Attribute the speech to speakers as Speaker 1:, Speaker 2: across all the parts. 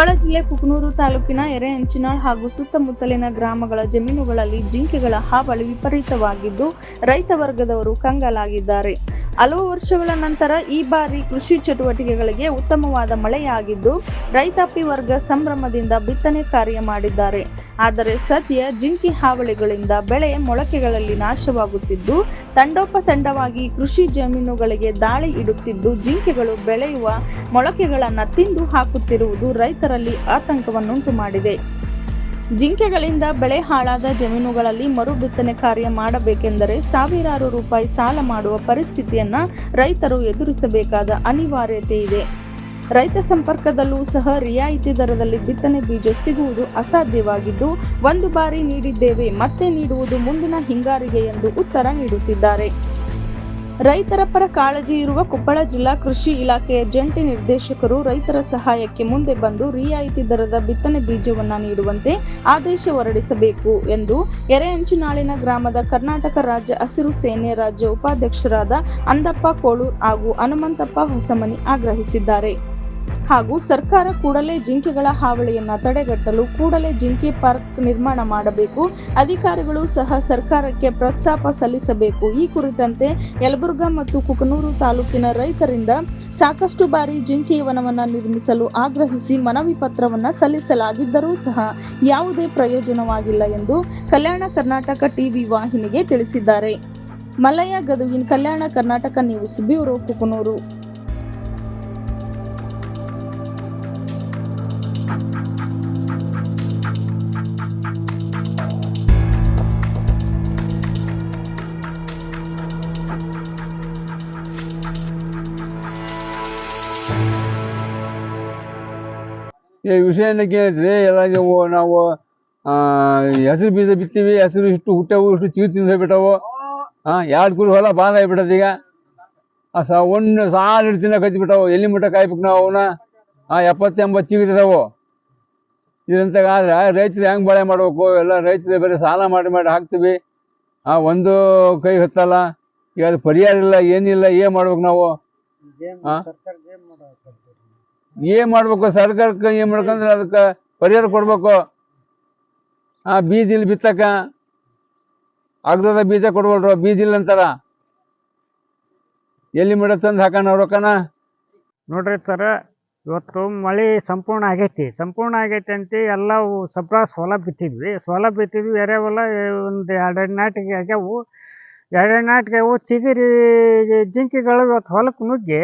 Speaker 1: ಕೊಪ್ಪಳ ಜಿಲ್ಲೆ ಕುಕನೂರು ತಾಲೂಕಿನ ಎರೆಹಂಚಿನಾಳ್ ಹಾಗೂ ಸುತ್ತಮುತ್ತಲಿನ ಗ್ರಾಮಗಳ ಜಮೀನುಗಳಲ್ಲಿ ಜಿಂಕೆಗಳ ಹಾವಳಿ ವಿಪರೀತವಾಗಿದ್ದು ರೈತ ವರ್ಗದವರು ಕಂಗಾಲಾಗಿದ್ದಾರೆ. ಹಲವು ವರ್ಷಗಳ ನಂತರ ಈ ಬಾರಿ ಕೃಷಿ ಚಟುವಟಿಕೆಗಳಿಗೆ ಉತ್ತಮವಾದ ಮಳೆಯಾಗಿದ್ದು, ರೈತಾಪಿ ವರ್ಗ ಸಂಭ್ರಮದಿಂದ ಬಿತ್ತನೆ ಕಾರ್ಯ ಮಾಡಿದ್ದಾರೆ. ಆದರೆ ಸದ್ಯ ಜಿಂಕಿ ಹಾವಳಿಗಳಿಂದ ಬೆಳೆ ಮೊಳಕೆಗಳಲ್ಲಿ ನಾಶವಾಗುತ್ತಿದ್ದು, ತಂಡೋಪತಂಡವಾಗಿ ಕೃಷಿ ಜಮೀನುಗಳಿಗೆ ದಾಳಿ ಇಡುತ್ತಿದ್ದು, ಜಿಂಕೆಗಳು ಬೆಳೆಯುವ ಮೊಳಕೆಗಳನ್ನು ತಿಂದು ಹಾಕುತ್ತಿರುವುದು ರೈತರಲ್ಲಿ ಆತಂಕವನ್ನುಂಟು ಮಾಡಿದೆ ಜಿಂಕೆಗಳಿಂದ ಬೆಳೆ ಹಾಳಾದ ಜಮೀನುಗಳಲ್ಲಿ ಮರು ಬಿತ್ತನೆ ಕಾರ್ಯ ಮಾಡಬೇಕೆಂದರೆ ಸಾವಿರಾರು ರೂಪಾಯಿ ಸಾಲ ಮಾಡುವ ಪರಿಸ್ಥಿತಿಯನ್ನ ರೈತರು ಎದುರಿಸಬೇಕಾದ ಅನಿವಾರ್ಯತೆ ಇದೆ. ರೈತ ಸಂಪರ್ಕದಲ್ಲೂ ಸಹ ರಿಯಾಯಿತಿ ದರದಲ್ಲಿ ಬಿತ್ತನೆ ಬೀಜ ಸಿಗುವುದು ಅಸಾಧ್ಯವಾಗಿದ್ದು, ಒಂದು ಬಾರಿ ನೀಡಿದ್ದೇವೆ, ಮತ್ತೆ ನೀಡುವುದು ಮುಂದಿನ ಹಿಂಗಾರಿಗೆ ಎಂದು ಉತ್ತರ ನೀಡುತ್ತಿದ್ದಾರೆ. ರೈತರ ಪರ ಕಾಳಜಿ ಇರುವ ಕೊಪ್ಪಳ ಜಿಲ್ಲಾ ಕೃಷಿ ಇಲಾಖೆಯ ಜಂಟಿ ನಿರ್ದೇಶಕರು ರೈತರ ಸಹಾಯಕ್ಕೆ ಮುಂದೆ ಬಂದು ರಿಯಾಯಿತಿ ದರದ ಬಿತ್ತನೆ ಬೀಜವನ್ನು ನೀಡುವಂತೆ ಆದೇಶ ಹೊರಡಿಸಬೇಕು ಎಂದು ಎರೆಹಂಚಿನಾಳಿನ ಗ್ರಾಮದ ಕರ್ನಾಟಕ ರಾಜ್ಯ ಹಸಿರು ಸೇನೆ ರಾಜ್ಯ ಉಪಾಧ್ಯಕ್ಷರಾದ ಅಂದಪ್ಪ ಕೋಳೂರ್ ಹಾಗೂ ಹನುಮಂತಪ್ಪ ಹೊಸಮನಿ ಆಗ್ರಹಿಸಿದ್ದಾರೆ. ಹಾಗೂ ಸರ್ಕಾರ ಕೂಡಲೇ ಜಿಂಕೆಗಳ ಹಾವಳಿಯನ್ನ ತಡೆಗಟ್ಟಲು ಕೂಡಲೇ ಜಿಂಕೆ ಪಾರ್ಕ್ ನಿರ್ಮಾಣ ಮಾಡಬೇಕು. ಅಧಿಕಾರಿಗಳು ಸಹ ಸರ್ಕಾರಕ್ಕೆ ಪ್ರಸ್ತಾಪ ಸಲ್ಲಿಸಬೇಕು. ಈ ಕುರಿತಂತೆ ಯಲಬುರ್ಗಾ ಮತ್ತು ಕುಕನೂರು ತಾಲೂಕಿನ ರೈತರಿಂದ ಸಾಕಷ್ಟು ಬಾರಿ ಜಿಂಕೆ ವನವನ್ನು ನಿರ್ಮಿಸಲು ಆಗ್ರಹಿಸಿ ಮನವಿ ಪತ್ರವನ್ನ ಸಲ್ಲಿಸಲಾಗಿದ್ದರೂ ಸಹ ಯಾವುದೇ ಪ್ರಯೋಜನವಾಗಿಲ್ಲ ಎಂದು ಕಲ್ಯಾಣ ಕರ್ನಾಟಕ ಟಿವಿ ವಾಹಿನಿಗೆ ತಿಳಿಸಿದ್ದಾರೆ. ಮಲಯ ಗದುಗಿನ ಕಲ್ಯಾಣ ಕರ್ನಾಟಕ ನ್ಯೂಸ್ ಬ್ಯೂರೋ ಕುಕನೂರು.
Speaker 2: ಈ ವಿಷಯ ಕೇಳಿದ್ರೆ ಎಲ್ಲ ನೀವು ನಾವು ಹೆಸರು ಬೀಜ ಬಿತ್ತೀವಿ ಹೆಸರು ಇಷ್ಟು ಹುಟ್ಟವು ಇಷ್ಟು ಚೀರು ತಿಂದು ಹೋಗ್ಬಿಟ್ಟವು ಹಾಂ ಎರಡು ಕುರಿ ಹೊಲ ಬಾಲ ಆಗ್ಬಿಟ್ಟದ ಈಗ ಆ ಸ ಒಂದು ಸಾಲ ಹಿಡ್ದು ತಿನ್ನಕ್ಕೆ ಹಚ್ಬಿಟ್ಟವು ಎಲ್ಲಿ ಮುಟ್ಟ ಕಾಯ್ಬೇಕು ನಾವು ಅವನ್ನ ಆ ಎಪ್ಪತ್ತು ಎಂಬತ್ತು ಚಿಗುರಿದಾವು ಇದಂತಾಗಾದ್ರೆ ರೈತರು ಹೆಂಗೆ ಬಾಳೆ ಮಾಡಬೇಕು ಎಲ್ಲ ರೈತರು ಬೇರೆ ಸಾಲ ಮಾಡಿ ಮಾಡಿ ಹಾಕ್ತೀವಿ ಆ ಒಂದು ಕೈ ಹತ್ತಲ್ಲ ಈಗ ಅದು ಪರಿಹಾರ ಇಲ್ಲ ಏನಿಲ್ಲ ಏನು ಮಾಡ್ಬೇಕು ನಾವು? ಏನ್ ಮಾಡ್ಬೇಕು? ಸರ್ಕಾರಕ್ಕೆ ಏನ್ ಮಾಡ್ಕಂದ್ರೆ ಅದಕ್ಕ ಪರಿಹಾರ ಕೊಡ್ಬೇಕು? ಆ ಬೀಜ ಇಲ್ಲಿ ಬಿತ್ತಕ? ಅಗ್ರದ ಬೀಜ ಕೊಡ್ವಲ್ರು? ಬೀಜ ಇಲ್ಲ ಅಂತಾರ? ಎಲ್ಲಿ ಮಡ ತಂದು ಹಾಕೋಣ ರೊಕ್ಕನ
Speaker 3: ನೋಡ್ರಿ ಸರ ಇವತ್ತು ಮಳೆ ಸಂಪೂರ್ಣ ಆಗೈತಿ. ಸಂಪೂರ್ಣ ಆಗೈತಿ ಅಂತ ಎಲ್ಲ ಸಪ್ರ ಸೋಲ ಬಿತ್ತಿದ್ವಿ. ಸೋಲ ಬಿತ್ತಿದ್ವಿ ಎರೆಹೊಲ ಒಂದು ಎರಡೆರಡು ನಾಟಿಗೆ ಆಗ್ಯಾವು. ಎರಡೆರಡು ನಾಟಿಗೆ ಅವು ಚಿಗಿರಿ ಜಿಂಕೆಗಳು ಇವತ್ತು ಹೊಲಕ್ಕೆ ನುಗ್ಗಿ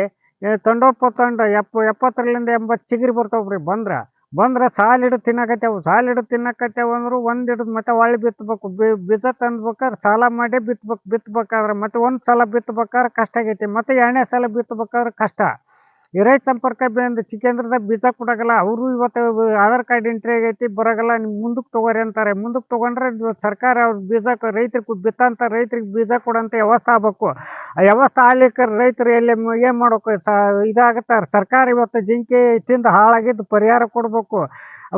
Speaker 3: ತಂಡೋಪ ತಂಡ ಎಪ್ಪ ಎಪ್ಪತ್ತರಿಂದ ಎಂಬತ್ತು ಚಿಗಿರಿ ಬರ್ತಾವೆ ರೀ ಬಂದ್ರೆ. ಬಂದ್ರೆ ಸಾಲು ಹಿಡಿದು ತಿನ್ನಕತ್ತೇವು, ಸಾಲು ಹಿಡಿದು ತಿನ್ನಕತ್ತೇವು ಅಂದ್ರೆ ಒಂದು ಹಿಡಿದು ಮತ್ತೆ ಹೊಳ್ಳಿ ಬಿತ್ತಬೇಕು ಬೀಜ ತಂದ್ಬೇಕಾದ್ರೆ ಸಾಲ ಮಾಡಿ ಬಿತ್ಬೇಕು ಬಿತ್ತಬೇಕಾದ್ರೆ ಮತ್ತೆ ಒಂದು ಸಲ ಬಿತ್ತಬೇಕಾದ್ರೆ ಕಷ್ಟ ಆಗೈತಿ, ಮತ್ತೆ ಎರಡನೇ ಸಲ ಬಿತ್ತಬೇಕಾದ್ರೆ ಕಷ್ಟ. ರೈತ ಸಂಪರ್ಕ ಬಂದು ಚಿಕ್ಕಂದ್ರದಾಗ ಬೀಜ ಕೊಡೋಗಲ್ಲ ಅವರು ಇವತ್ತು ಆಧಾರ್ ಕಾರ್ಡ್ ಎಂಟ್ರಿ ಆಗೈತಿ ಬರೋಗಲ್ಲ ನೀವು ಮುಂದಕ್ಕೆ ತಗೋರಿ ಅಂತಾರೆ. ಮುಂದಕ್ಕೆ ತೊಗೊಂಡ್ರೆ ಸರ್ಕಾರ ಅವ್ರ ಬೀಜ ರೈತರಿಗೆ ಬಿತ್ತಂತ ರೈತರಿಗೆ ಬೀಜ ಕೊಡೋಂಥ ವ್ಯವಸ್ಥೆ ಆಗ್ಬೇಕು. ಆ ವ್ಯವಸ್ಥೆ ಆಗ್ಲಿಕ್ಕೆ ರೈತರು ಎಲ್ಲಿ ಏನು ಮಾಡಬೇಕು ಇದಾಗತ್ತಾರೆ ಸರ್ಕಾರ ಇವತ್ತು ಜಿಂಕೆ ತಿಂದು ಹಾಳಾಗಿದ್ದು ಪರಿಹಾರ ಕೊಡಬೇಕು.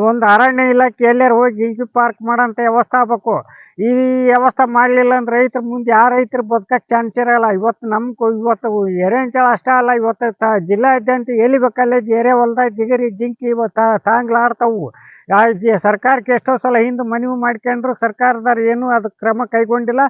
Speaker 3: ಒಂದು ಅರಣ್ಯ ಇಲಾಖೆ ಎಲ್ಲಾರು ಹೋಗಿ ಜಿಂಕೆ ಪಾರ್ಕ್ ಮಾಡೋಂಥ ವ್ಯವಸ್ಥೆ ಆಗ್ಬೇಕು ಈ ವ್ಯವಸ್ಥೆ ಮಾಡಲಿಲ್ಲ ಅಂದ್ರೆ ರೈತರು ಮುಂದೆ ಯಾವ ರೈತರು ಬದುಕಕ್ಕೆ ಚಾನ್ಸ್ ಇರಲ್ಲ. ಇವತ್ತು ನಮ್ಮ ಕೊ- ಇವತ್ತು ಎರೆಹಂಚಳ ಅಷ್ಟೇ ಅಲ್ಲ, ಇವತ್ತು ತ ಜಿಲ್ಲಾದ್ಯಂತ ಎಲ್ಲಿ ಬೇಕಲ್ಲೇ ಎರೆ ಹೊಲ್ದಾಗ ಜಿಗರಿ, ಜಿಂಕಿ ಇವತ್ತು ತಾಂಗ್ಲಾಡ್ತಾವು. ಜಿ ಸರ್ಕಾರಕ್ಕೆ ಎಷ್ಟೋ ಸಲ ಹಿಂದೆ ಮನವಿ ಮಾಡ್ಕೊಂಡ್ರು ಸರ್ಕಾರದವ್ರು ಏನೂ ಅದಕ್ಕೆ ಕ್ರಮ ಕೈಗೊಂಡಿಲ್ಲ.